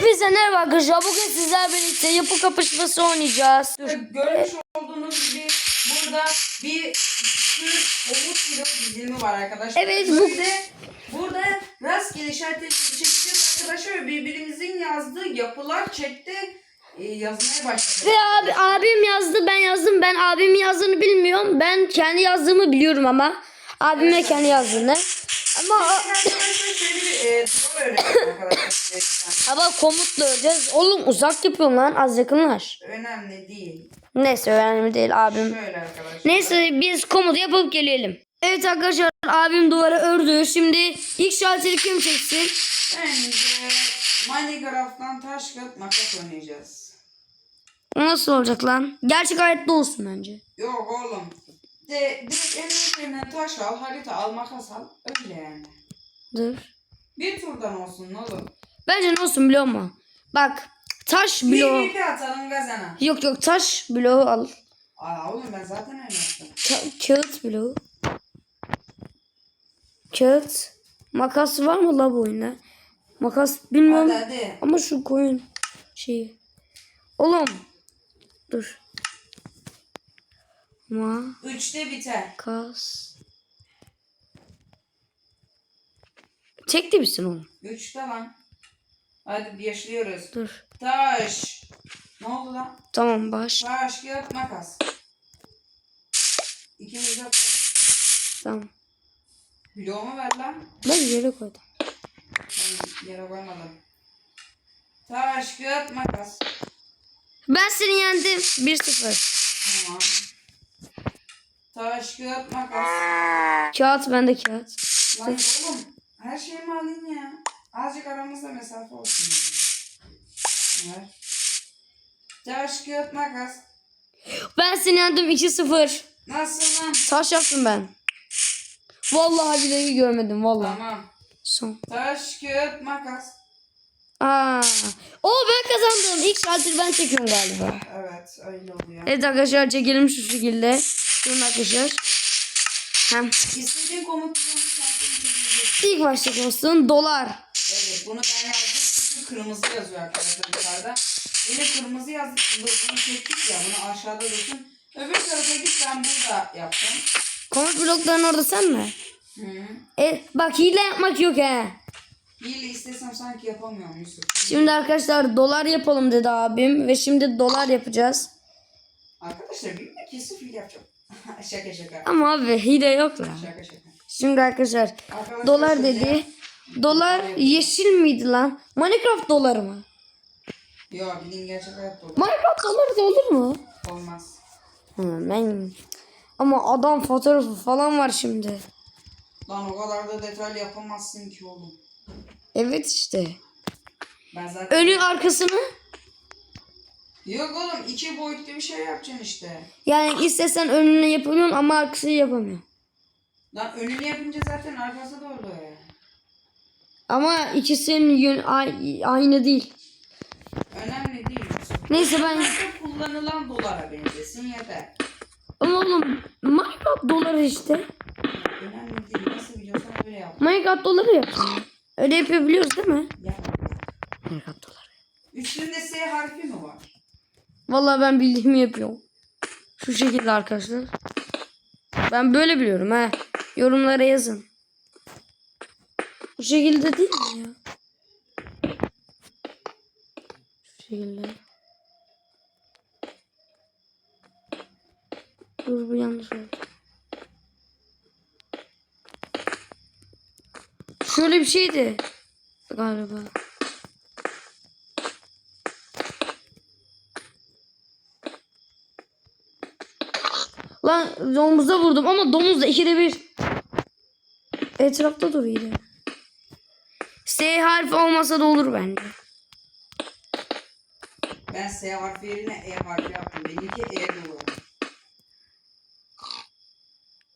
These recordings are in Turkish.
Hepinize merhaba arkadaşlar. Bugün sizler birlikte yapı kapışması oynayacağız. Dur. Görmüş olduğunuz gibi burada bir sürü omut kilo dizilimi var arkadaşlar. Evet, bu- Böyle burada rastgele işaretleri çekeceğiz arkadaşlar ve birbirimizin yazdığı yapılar chatte e, yazmaya başladık. Ve abi abim yazdı ben yazdım. Ben abimin yazdığını bilmiyorum. Ben kendi yazdığımı biliyorum ama. Abime kendi yazdığını. Ama Arkadaşlar şöyle bir e, duvar öğreteceğim arkadaşlar. ama komutla öleceğiz. Oğlum uzak yapıyorum lan az yakınlar. Önemli değil. Neyse önemli değil abim. Şöyle arkadaşlar. Neyse biz komutu yapıp gelelim. Evet arkadaşlar abim duvara ördü. Şimdi ilk şalteri kim çeksin? Bence Minecraft'tan taş kağıt makas oynayacağız. O nasıl olacak lan? Gerçek hayatta olsun bence. Yok oğlum. De, direkt elin üzerinden taş al, harita al, makas al. Öyle yani. Dur. Bir turdan olsun ne olur. Bence ne olsun biliyor musun? Bak taş bloğu. PvP atalım gazana. Yok yok taş bloğu al. Aa oğlum ben zaten öyle yaptım. Ka- kağıt bloğu. Kağıt. Makas var mı la bu oyunda? Makas bilmiyorum. Hadi hadi. Ama şu koyun şeyi. Oğlum. Dur. Üçte biter. Makas. De misin oğlum? Üçte lan. Hadi başlıyoruz. Dur. Taş. Ne oldu lan? Tamam baş. Taş, kağıt, makas. İkimiz de Tamam. bloğumu ver lan. Ben yere koydum. Ben yere koymadım. Taş, kağıt, makas. Ben seni yendim. 1-0. Tamam. Taş, kağıt, makas. Kağıt bende kağıt. Lan oğlum her şeyimi alayım ya. Azıcık aramızda mesafe olsun. Yani. Ver. Taş, kağıt, makas. Ben seni yendim 2-0. Nasıl lan? Taş yaptım ben. Vallahi billahi görmedim vallahi. Tamam. Son. Taş, kağıt, makas. Aa. O ben kazandım. İlk şalteri ben çekiyorum galiba. Evet öyle oluyor. Evet arkadaşlar çekelim şu şekilde. Durun arkadaşlar. Hem İstediğin komut. İlk başta olsun dolar. Evet bunu ben yazdım çünkü kırmızı yazıyor arkadaşlar yukarıda. Yine kırmızı yazdık. Bunu çektik ya bunu aşağıda dursun. Öbür tarafa git ben burada yaptım. Komut blokların orada sen mi? Hı. E, bak hile yapmak yok he. Hile istesem sanki yapamıyorum Yusuf. Şimdi arkadaşlar dolar yapalım dedi abim. Ve şimdi dolar yapacağız. Arkadaşlar bir kesin fil yapacağım. şaka şaka. Ama abi hile yok lan. Şaka şaka. Şimdi arkadaşlar Arkadaşlar dolar dedi. Dolar yeşil miydi lan? Minecraft doları mı? Yo bilin gerçek hayatta olur. Minecraft doları da olur mu? Olmaz. Hı, ben ama adam fotoğrafı falan var şimdi. Lan o kadar da detaylı yapamazsın ki oğlum. Evet işte. Ben zaten... Önü arkasını Yok oğlum iki boyutlu bir şey yapacaksın işte. yani istesen önüne yapıyorsun ama arkasını yapamıyorsun. Lan önünü yapınca zaten arkası da orada ya. Ama ikisinin yön ay- aynı değil. Önemli değil. Neyse ben kullanılan dolara benzesin yeter. ama oğlum Minecraft doları işte. Önemli değil. Nasıl biliyorsan öyle yap. Minecraft doları yapıyor. Öyle yapabiliyoruz değil mi? Yap. Minecraft doları. Üstünde S harfi mi var? Vallahi ben bildiğimi yapıyorum. Şu şekilde arkadaşlar. Ben böyle biliyorum ha. Yorumlara yazın. Bu şekilde değil mi ya? Şu şekilde. Dur bu yanlış oldu. Şöyle bir şeydi. Galiba. Lan domuza vurdum ama domuz da ikide bir etrafta duruyor. yine. S harfi olmasa da olur bence. Ben S harfi yerine E harfi yaptım. Benimki E doğru.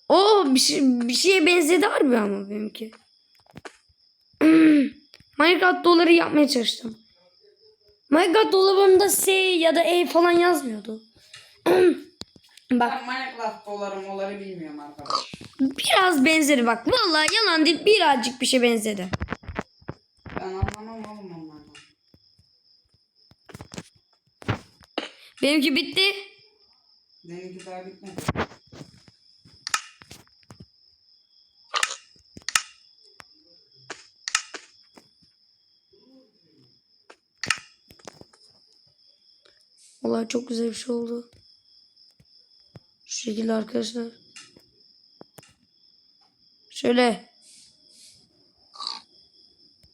O bir, şey, bir şeye benzedi harbi ama benimki. Minecraft doları yapmaya çalıştım. Minecraft dolabında S ya da E falan yazmıyordu. Bak Ben Minecraft doları moları bilmiyorum arkadaş. Biraz benzeri bak. Vallahi yalan değil birazcık bir şey benzedi. Ben anlamam oğlum onlardan. Benimki bitti. Benimki daha bitmedi. Vallahi çok güzel bir şey oldu. Şu şekilde arkadaşlar. Şöyle.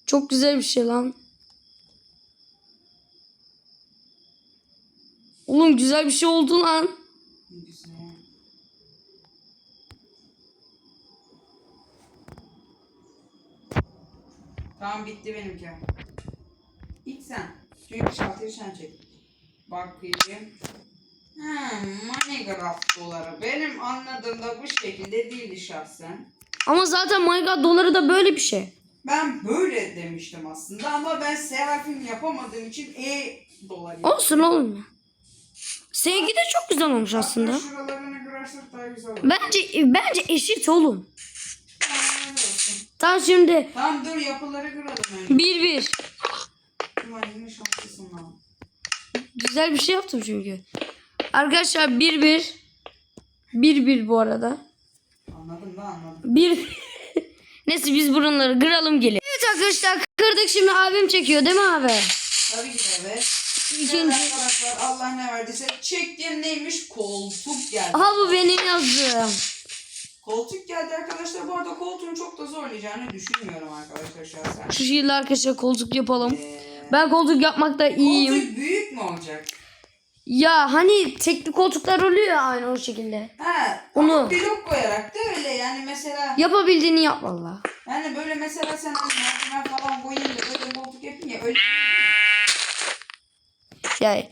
Çok güzel bir şey lan. Oğlum güzel bir şey oldu lan. Tamam bitti benimki. İlk sen. Çünkü şalteri sen çek. Bakayım. Hmm, Minecraft doları. Benim anladığımda bu şekilde değildi şahsen. Ama zaten Minecraft doları da böyle bir şey. Ben böyle demiştim aslında ama ben S harfini yapamadığım için E dolar yaptım. Olsun oğlum ya. Seninki de çok güzel olmuş aslında. Hatta Şuralarını kırarsak daha güzel olur. Bence bence eşit oğlum. Tamam, öyle olsun. Tamam şimdi Tamam dur yapıları kıralım önce. 1-1. Ulan yine şanslısın lan. Güzel bir şey yaptım çünkü. Arkadaşlar 1-1. 1-1 bu arada. Anladım. Bir Neyse biz burunları kıralım gelin. Evet arkadaşlar kırdık şimdi abim çekiyor değil mi abi? Tabii ki de evet. Evet İkinci. arkadaşlar Allah ne verdiyse çektiğim neymiş? Koltuk geldi. Aha bu benim yazdığım. Koltuk geldi arkadaşlar. Bu arada koltuğun çok da zorlayacağını düşünmüyorum arkadaşlar şahsen. Şu şekilde arkadaşlar koltuk yapalım. Ee, Ben koltuk yapmakta iyiyim. koltuk büyük mü olacak? Ya hani tekli koltuklar oluyor ya aynı o şekilde. Ha, Onu- ama blok koyarak da öyle yani mesela Yapabildiğini yap valla. yani böyle mesela sen hani merdiven falan koyayım da böyle koltuk yapayım ya öyle Yani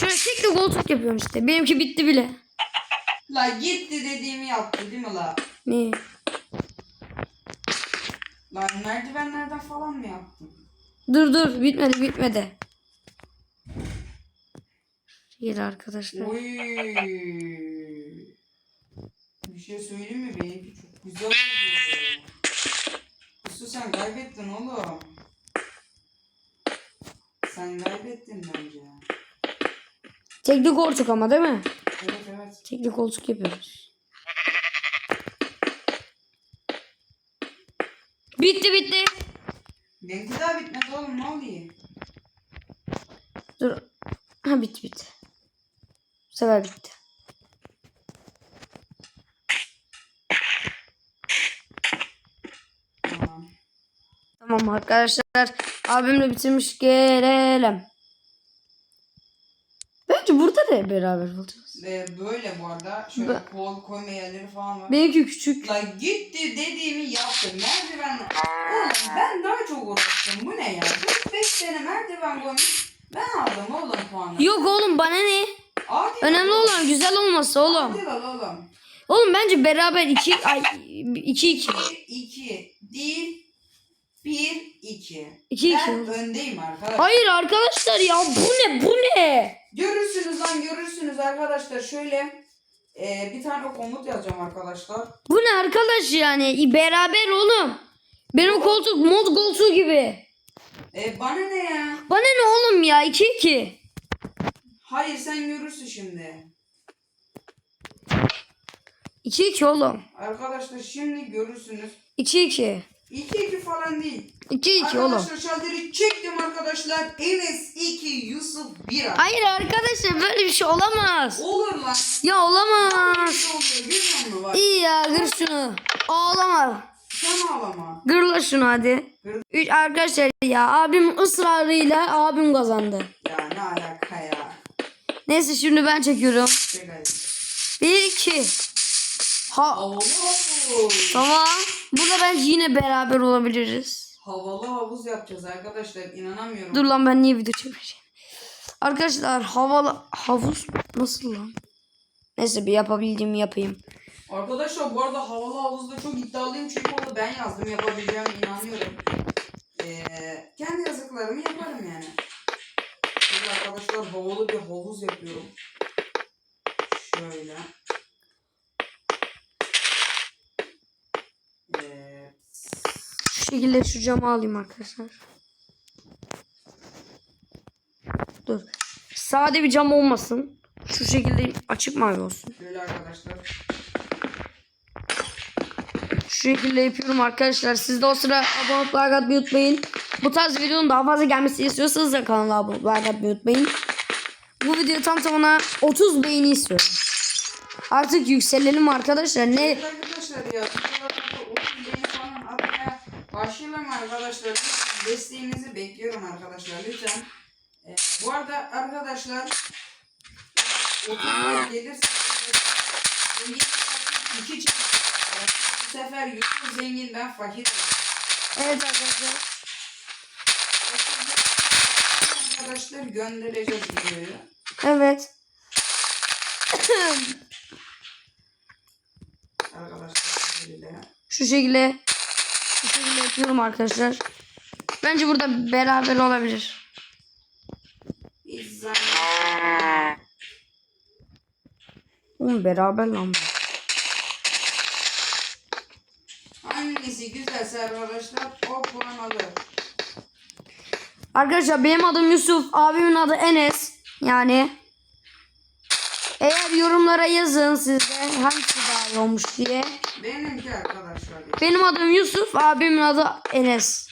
şöyle tekli koltuk yapıyorum işte. Benimki bitti bile. La gitti dediğimi yaptı değil mi la? Ne? Lan merdivenlerden falan mı yaptın? Dur dur bitmedi bitmedi. Şekilde arkadaşlar. Oy. Bir şey söyleyeyim mi? Benimki çok güzel oldu. Yusuf sen kaybettin oğlum. Sen kaybettin bence. Tekli koltuk ama değil mi? Evet evet. Tekli koltuk yapıyoruz. Bitti bitti. Benimki daha bitmedi oğlum ne oluyor? Dur. Ha bitti bitti. Bu sefer bitti. Tamam. Tamam arkadaşlar. Abimle bitirmiş gelelim. Bence burada da beraber olacağız. Ve böyle bu arada şöyle kol koyma yerleri falan var. Benimki küçük. La gitti dediğimi yaptım. Merdiven... Oğlum ben daha çok uğraştım. Bu ne ya? 45 tane merdiven koymuş. Ben aldım oğlum puanı. Yok oğlum bana ne? Adil Önemli ol. olan güzel olması oğlum. Adil ol oğlum. Oğlum bence beraber iki ay iki iki. 1, 2 değil. 1, 2. İki, iki Ben oldu. öndeyim arkadaşlar. Hayır arkadaşlar ya bu ne bu ne? Görürsünüz lan görürsünüz arkadaşlar. Şöyle e, bir tane komut yazacağım arkadaşlar. Bu ne arkadaş yani? Beraber oğlum. Benim koltuk mod koltuğu gibi. E, bana ne ya? Bana ne oğlum ya? 2 2. Hayır sen görürsün şimdi. 2 2 oğlum. Arkadaşlar şimdi görürsünüz. 2 2. 2 2 falan değil. 2 2 oğlum. Arkadaşlar şalteri çektim arkadaşlar. Enes 2 Yusuf 1. Hayır arkadaşlar böyle bir şey olamaz. Olur lan. Ya olamaz. Şey görüyor musun. İyi ya gır şunu. Ağlama. Sen ağlama. Gırla şunu hadi. Gır. Üç arkadaşlar ya abim ısrarıyla abim kazandı. Ya ne alaka ya. Neyse şimdi ben çekiyorum. 1 2. Ha Allah. tamam. Burada bence yine beraber olabiliriz. Havalı havuz yapacağız arkadaşlar. İnanamıyorum. Dur lan ben niye video çekmişim? Arkadaşlar havalı havuz nasıl lan? Neyse bir yapabildiğimi yapayım. Arkadaşlar bu arada havalı havuzda çok iddialıyım çünkü onu ben yazdım yapabileceğime inanıyorum. Ee, kendi yazıklarımı yaparım yani. Arkadaşlar havalı bir havuz yapıyorum. Şöyle. Evet. Şu şekilde şu camı alayım arkadaşlar. Dur. Sade bir cam olmasın. Şu şekilde açık mavi olsun. Böyle arkadaşlar. Şu şekilde yapıyorum arkadaşlar. Siz de o sıra abone atmayı unutmayın. Bu tarz videonun daha fazla gelmesini istiyorsanız da kanala abone like atmayı unutmayın. Bu video tam tamına 30 beğeni istiyorum. Artık yükselelim arkadaşlar. Ne arkadaşlar ya. Videolarda 30 beğeni falan atmaya başlayalım arkadaşlar. Desteğinizi bekliyorum arkadaşlar lütfen. Ee, bu arada arkadaşlar 30 beğeni gelirse iki arkadaşlar. Bu sefer Yusuf zengin ben fakir. Evet arkadaşlar. Arkadaşlar göndereceğiz videoyu. Evet. Arkadaşlar böyle. Şu şekilde şu şekilde yapıyorum arkadaşlar. Bence burada beraber olabilir. Zannetmiyorum. Oğlum beraber lan. Hangisi güzelse arkadaşlar o puan alır. Arkadaşlar benim adım Yusuf. Abimin adı Enes. Yani eğer yorumlara yazın sizde hangisi daha iyi olmuş diye. Benimki arkadaşlar. Benim adım Yusuf. Abimin adı Enes.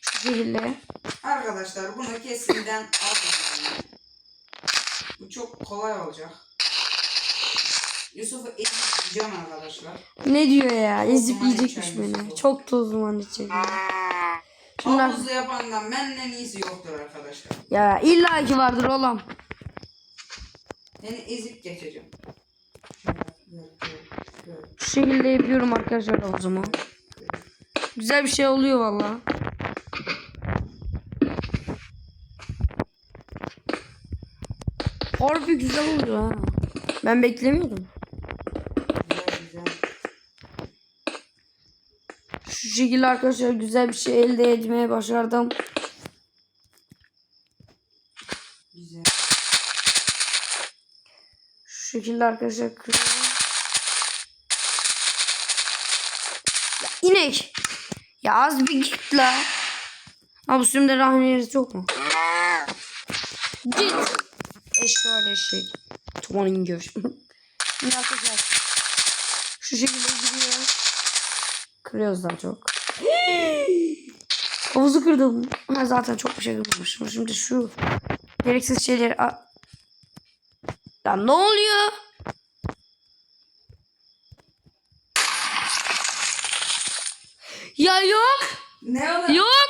Şu şekilde. Arkadaşlar bunu kesimden alın. Bu çok kolay olacak. Yusuf'u ezeceğim arkadaşlar. Ne diyor ya? Ezip yiyecekmiş beni. Çok tozluman içecek. Şunlar Havuzlu yapandan benden iyisi yoktur arkadaşlar. ya illa ki vardır oğlum. Seni ezip geçeceğim. Şu şekilde yapıyorum arkadaşlar o zaman. Güzel bir şey oluyor valla. Harbi güzel oluyor ha. Ben beklemiyordum. Güzel güzel. Şu şekilde arkadaşlar güzel bir şey elde etmeye başardım. Güzel. Şu şekilde arkadaşlar kırıyorum. Ya inek. Ya az bir git la. Ha bu sürümde rahmi yeri çok mu? Git. Eşşoğlu eşek. Tumanın gör. Şimdi arkadaşlar. Şu şekilde gidiyor. Kırıyoruz daha çok. Havuzu kırdım. Ha, zaten çok bir şey kırmamışım. Şimdi şu gereksiz şeyleri... Ya ne oluyor? Ya yok. Ne olur? Yok.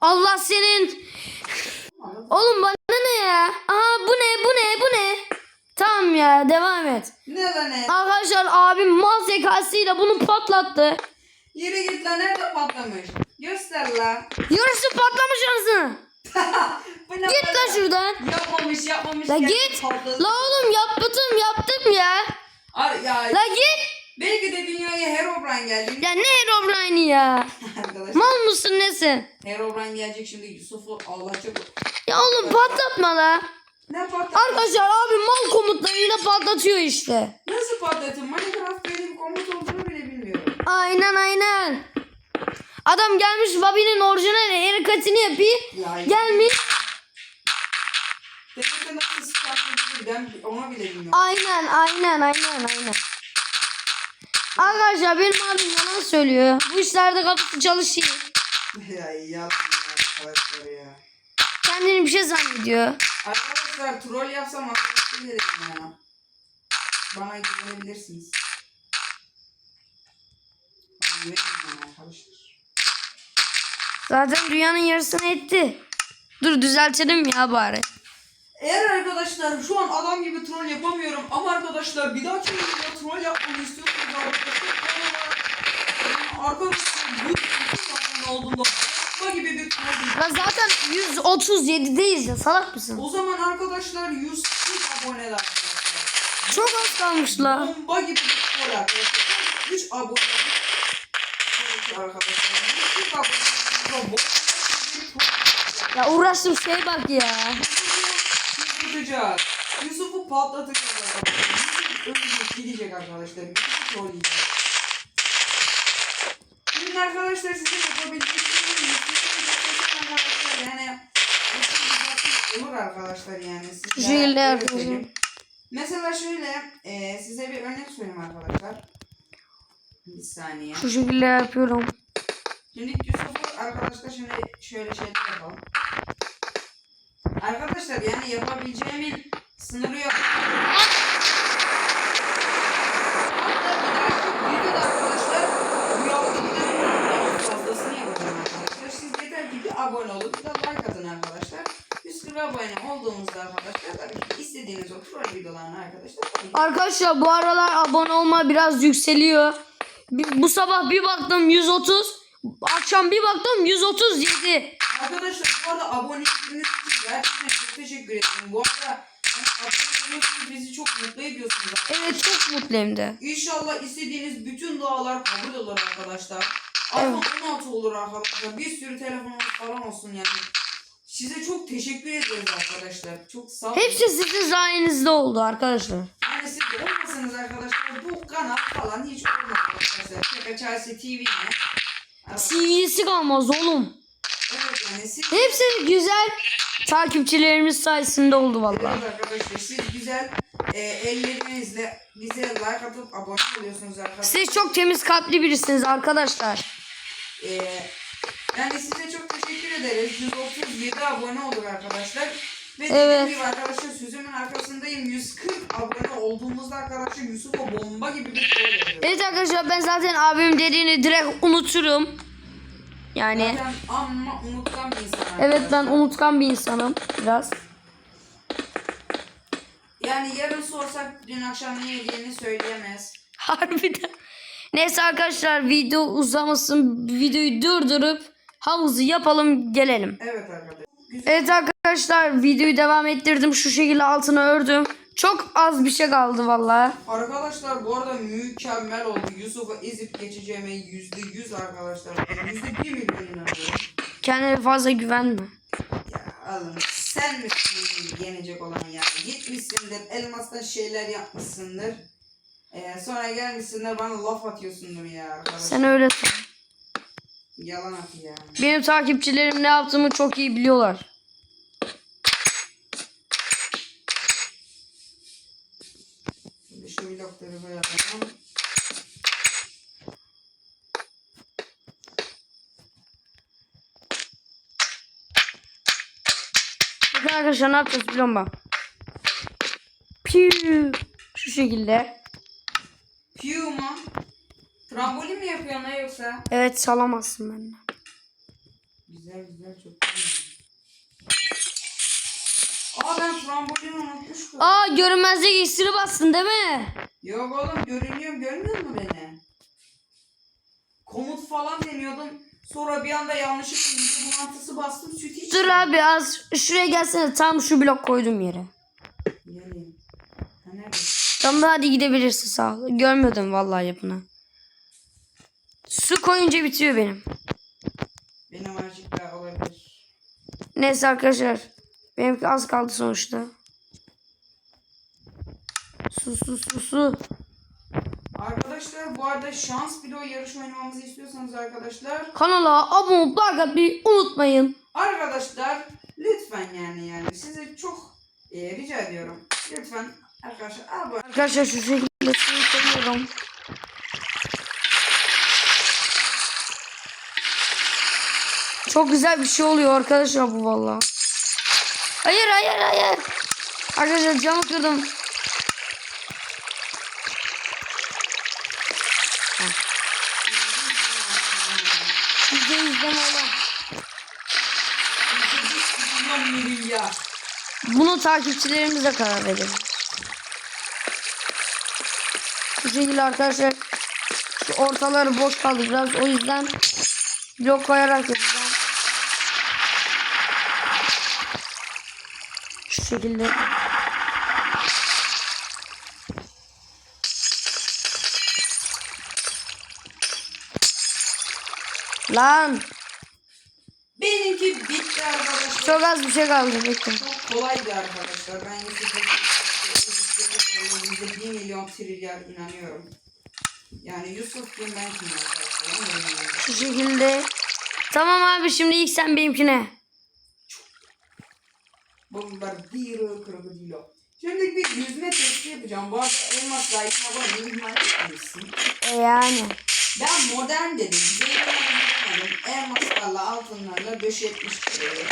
Allah senin. Oğlum bana ne ya? Aha bu ne bu ne? Tamam ya devam et. Ne lan ne? Arkadaşlar abim mal zekasıyla bunu patlattı. Yürü git lan nerede patlamış? Göster la. Yarısı patlamış. Bu ne Git lan şuradan. Yapmamış yapmamış. La geldi, git. patladı. La oğlum yaptım yaptım ya. Ay, ya, La git. belki de dünyaya Herobrine geldi. Ya ne Herobrine ya? Arkadaşlar Mal mısın nesin? Herobrine gelecek şimdi Yusuf'u ağlatacak. Ya oğlum patlatma la. Ne patladı? Arkadaşlar abi mal komutlarıyla patlatıyor işte. Nasıl patlatın? Minecraft benim komut olduğunu bile bilmiyorum. Aynen aynen. Adam gelmiş Bobby'nin orijinal haircut'ini yapıyor. Ya, Gelmiş. Demek ki nasıl patlatılır ben onu bile bilmiyorum. Aynen aynen aynen aynen. Arkadaşlar benim abim yalan söylüyor. Bu işlerde kafası çalışıyor. ya yalan ya arkadaşlar ya. Kendini bir şey zannediyor. Arkadaşlar troll yapsam arkadaşlar derim ya. Bana güvenebilirsiniz. Bana güvenin bana arkadaşlar. Zaten dünyanın yarısını etti. Dur düzeltelim ya bari. Eğer arkadaşlar şu an adam gibi troll yapamıyorum ama arkadaşlar bir dahaki videoda troll yapmamı istiyorsanız arkadaşlar arkadaşlar bu bütün olduğunda bomba gibi bir değil. Ya zaten 137'deyiz ya salak mısın? O zaman arkadaşlar 140 aboneler. Çok az kalmış la. Bomba gibi bir troll arkadaşlar. 3 abone. Evet arkadaşlar 140 abone. Bomba gibi bir troll. Ya uğraştım şey bak ya. Çıldırtacağız. Yusuf'u patlatacağız arkadaşlar. Yusuf ölecek gidecek arkadaşlar. Yusuf'u trolleyeceğiz. Şimdi arkadaşlar size yapabileceğiniz yani. Jüller. Mesela şöyle e, size bir örnek söyleyeyim arkadaşlar. Bir saniye. Şu şekilde yapıyorum. Şimdi Yusuf'u arkadaşlar şimdi şöyle şeyler yapalım. Arkadaşlar yani yapabileceğimin sınırı yok. Arkadaşlar Arkadaşlar bu aralar abone olma biraz yükseliyor. Bu sabah bir baktım 130. Akşam bir baktım 137. Arkadaşlar bu arada abonelikleriniz için gerçekten çok teşekkür ederim. Bu arada yani abone oluyorsunuz bizi çok mutlu ediyorsunuz. Evet çok mutluyum de. İnşallah istediğiniz bütün dualar kabul olur arkadaşlar. iPhone 16 olur arkadaşlar. Bir sürü telefonumuz falan olsun yani. Size çok teşekkür ederiz arkadaşlar. Çok sağ olun. Hepsi sizin sayenizde oldu arkadaşlar. Yani siz de olmasanız arkadaşlar bu kanal falan hiç olmaz arkadaşlar. Şaka Chelsea TV ne? Evet, TV'si kalmaz oğlum. evet yani siz Hepsi güzel takipçilerimiz sayesinde oldu vallahi. Evet arkadaşlar siz güzel e, ellerinizle bize like atıp abone oluyorsunuz arkadaşlar. Siz çok temiz kalpli birisiniz arkadaşlar. E, yani size çok teşekkür ederiz. 137 abone olduk arkadaşlar. Ve Evet. dediğim gibi arkadaşlar sözümün arkasındayım. 140 abone olduğumuzda arkadaşlar Yusuf'a bomba gibi bir şey. Evet arkadaşlar ben zaten abim dediğini direkt unuturum. Yani Zaten amma unutkan bir insan evet ben unutkan bir insanım biraz. Yani yarın sorsak dün akşam ne yediğini söyleyemez. Harbiden. Neyse arkadaşlar video uzamasın. Videoyu durdurup havuzu yapalım gelelim. Evet arkadaşlar. Evet arkadaşlar videoyu devam ettirdim. Şu şekilde altına ördüm. Çok az bir şey kaldı vallahi. Arkadaşlar bu arada mükemmel oldu. Yusuf'u ezip geçeceğime yüzde yüz arkadaşlar. Yüzde bir milyon inanıyorum. Kendine fazla güvenme. Ya oğlum sen misin yenecek olan ya? Gitmişsindir elmastan şeyler yapmışsındır. Ee, sonra gelmişsindir bana laf atıyorsundur ya arkadaşlar. Sen öyle san. Yalan at ya. Benim takipçilerim ne yaptığımı çok iyi biliyorlar. Şimdi şu vlogları böyle yapalım. Bakın arkadaşlar ne yapacağız biliyor musun? Piu. Şu şekilde. Pew mu? Trambolin mi yapıyorsun ha yoksa? Evet salamazsın benden. Güzel güzel çok güzel. Aa ben trambolini unutmuştum. Aa görünmezlik iksiri bastın değil mi? Yok oğlum görünüyorum görmüyor musun beni? Komut falan deniyordum. Sonra bir anda yanlışlıkla mide bulantısı bastım süt içtim. Dur abi az şuraya gelsene tam şu blok koydum yere. Geleyim. Ha nerede? Tamam hadi gidebilirsin sağ ol. Görmüyordum vallahi yapını. Su koyunca bitiyor benim. Benim azıcık daha olabilir. Neyse arkadaşlar. Benimki az kaldı sonuçta. Su su su su. Arkadaşlar bu arada şans bloğu yarışma oynamamızı istiyorsanız arkadaşlar. Kanala abone olup like atmayı unutmayın. Arkadaşlar lütfen yani yani size çok e, rica ediyorum. Lütfen arkadaşlar abone Arkadaşlar şu şekilde suyu Çok güzel bir şey oluyor arkadaşlar bu valla. Hayır hayır hayır. Arkadaşlar camı kırdım. Bunu takipçilerimize karar verelim. Bu şekilde arkadaşlar ortaları boş kaldı biraz o yüzden blok koyarak yapacağım. Şu şekilde. Lan Benimki bitti arkadaşlar. çok az bir şey kaldı bekle. Çok kolaydı arkadaşlar. Ben Yusuf'a yüzde bir milyon trilyar inanıyorum. Yani Yusuf kim ben kim arkadaşlar. Şu şekilde. Tamam abi şimdi ilk sen benimkine. Bombardiro krokodilo. Şimdi bir yüzme testi yapacağım. Bu arada elmasla yine bana ihmal etmemişsin. E yani. Ben modern dedim. Zeytinyağı Elmaslarla altınlarla döşetmiş burayı.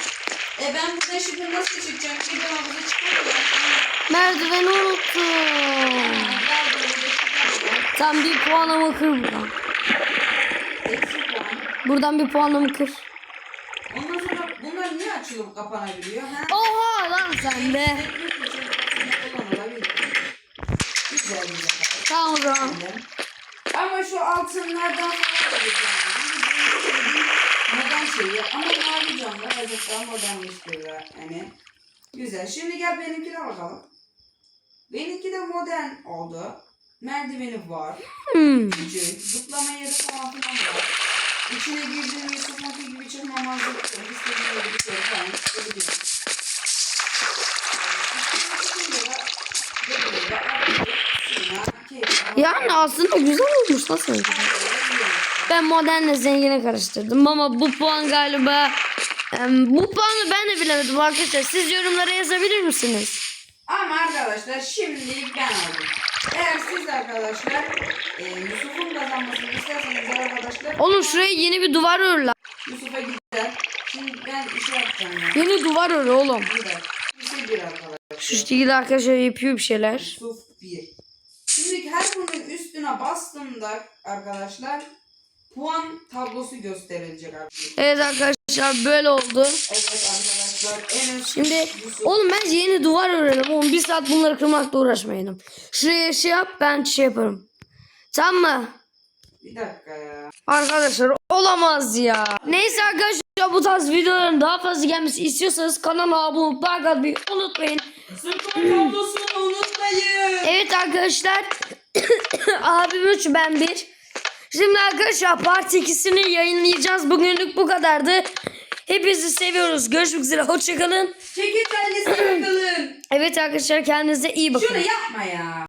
E ben burada şimdi nasıl çıkacağım? Bir ben havuza çıkamıyorum. Merdiveni unuttum. Tam bir puanımı kır buradan. Eksi puan. Buradan bir puanımı kır. Ondan sonra bunlar niye açılıp kapanabiliyor? Ha? Oha lan sen de. Güzel güzel. Tamam o zaman. Ama şu altınlardan falan da geçelim. Modern şeyi ama mavi camlar azıcık daha modernleştirir yani. Güzel. Şimdi gel benimkine bakalım. Benimki de modern oldu. Merdiveni var. Hmm. Küçük. Zıplama yeri falan filan var. İçine girdiğin Yusuf Mofi gibi çıkmamazlık yok. İstediğin gibi bir şey falan Yani aslında güzel olmuş nasıl. Ben modernle zengine karıştırdım ama bu puan galiba bu puanı ben de bilemedim arkadaşlar. Siz yorumlara yazabilir misiniz? Ama arkadaşlar şimdilik ben aldım. Eğer siz arkadaşlar e, Yusuf'un kazanmasını isterseniz arkadaşlar Oğlum şuraya yeni bir duvar ör lan. Yusuf'a gider. Şimdi ben işe yapacağım. Yeni duvar ör oğlum. Bir arkadaşlar. Şu şekilde arkadaşlar yapıyor bir şeyler. Bir. Şimdi her bunun üstüne bastığımda arkadaşlar puan tablosu gösterilecek arkadaşlar. Evet arkadaşlar böyle oldu. Evet arkadaşlar en üst Şimdi Yusuf. oğlum bence yeni duvar örelim. Oğlum bir saat bunları kırmakla uğraşmayalım. Şuraya şey yap ben şey yaparım. Tamam mı? Bir dakika ya. Arkadaşlar olamaz ya. Neyse arkadaşlar bu tarz videoların daha fazla gelmesi istiyorsanız kanala abone olup like atmayı unutmayın. Unutmayın. Evet arkadaşlar abim 3 ben 1. Şimdi arkadaşlar part 2'sini yayınlayacağız. Bugünlük bu kadardı. Hepinizi seviyoruz. Görüşmek üzere. Hoşçakalın. Çekil kellesi bakalım. Evet arkadaşlar kendinize iyi bakın. Şunu yapma ya.